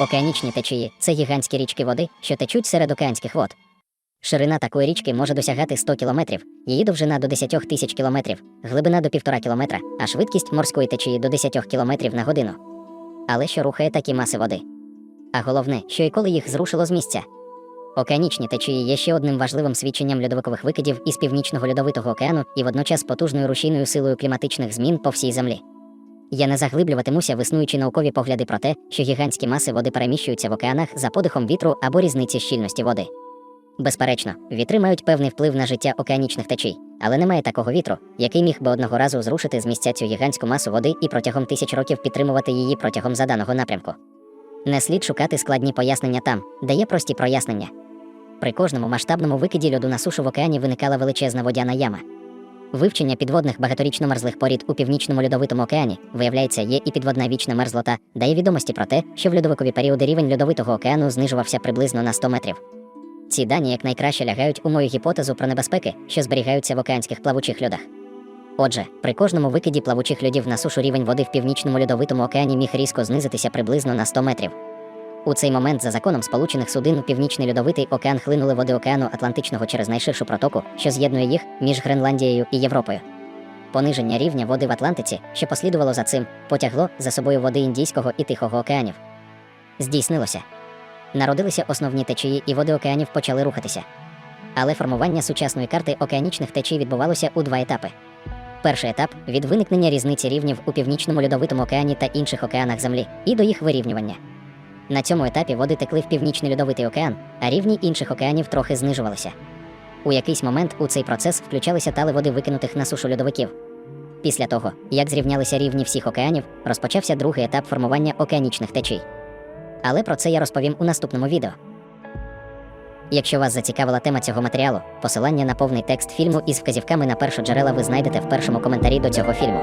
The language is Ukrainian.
Океанічні течії це гігантські річки води, що течуть серед океанських вод. Ширина такої річки може досягати 100 кілометрів, її довжина до 10 тисяч кілометрів, глибина до 1,5 кілометра, а швидкість морської течії до 10 кілометрів на годину. Але що рухає такі маси води? А головне, що і коли їх зрушило з місця. Океанічні течії є ще одним важливим свідченням льодовикових викидів із північного льодовитого океану і водночас потужною рушійною силою кліматичних змін по всій землі. Я не заглиблюватимуся в існуючі наукові погляди про те, що гігантські маси води переміщуються в океанах за подихом вітру або різниці щільності води. Безперечно, вітри мають певний вплив на життя океанічних течій, але немає такого вітру, який міг би одного разу зрушити з місця цю гігантську масу води і протягом тисяч років підтримувати її протягом заданого напрямку. Не слід шукати складні пояснення там, де є прості прояснення. При кожному масштабному викиді льоду на сушу в океані виникала величезна водяна яма. Вивчення підводних багаторічно мерзлих порід у північному льодовитому океані, виявляється, є і підводна вічна мерзлота, дає відомості про те, що в льодовикові періоди рівень льодовитого океану знижувався приблизно на 100 метрів. Ці дані якнайкраще лягають у мою гіпотезу про небезпеки, що зберігаються в океанських плавучих льодах. Отже, при кожному викиді плавучих льодів на сушу рівень води в північному льодовитому океані міг різко знизитися приблизно на 100 метрів. У цей момент, за законом сполучених судин у північний льодовитий океан хлинули води океану Атлантичного через найширшу протоку, що з'єднує їх між Гренландією і Європою. Пониження рівня води в Атлантиці, що послідувало за цим, потягло за собою води Індійського і Тихого океанів. Здійснилося. Народилися основні течії, і води океанів почали рухатися. Але формування сучасної карти океанічних течій відбувалося у два етапи. Перший етап від виникнення різниці рівнів у північному льодовитому океані та інших океанах Землі і до їх вирівнювання. На цьому етапі води текли в північний льодовитий океан, а рівні інших океанів трохи знижувалися. У якийсь момент у цей процес включалися тали води викинутих на сушу льодовиків. Після того, як зрівнялися рівні всіх океанів, розпочався другий етап формування океанічних течій. Але про це я розповім у наступному відео. Якщо вас зацікавила тема цього матеріалу, посилання на повний текст фільму із вказівками на першоджерела ви знайдете в першому коментарі до цього фільму.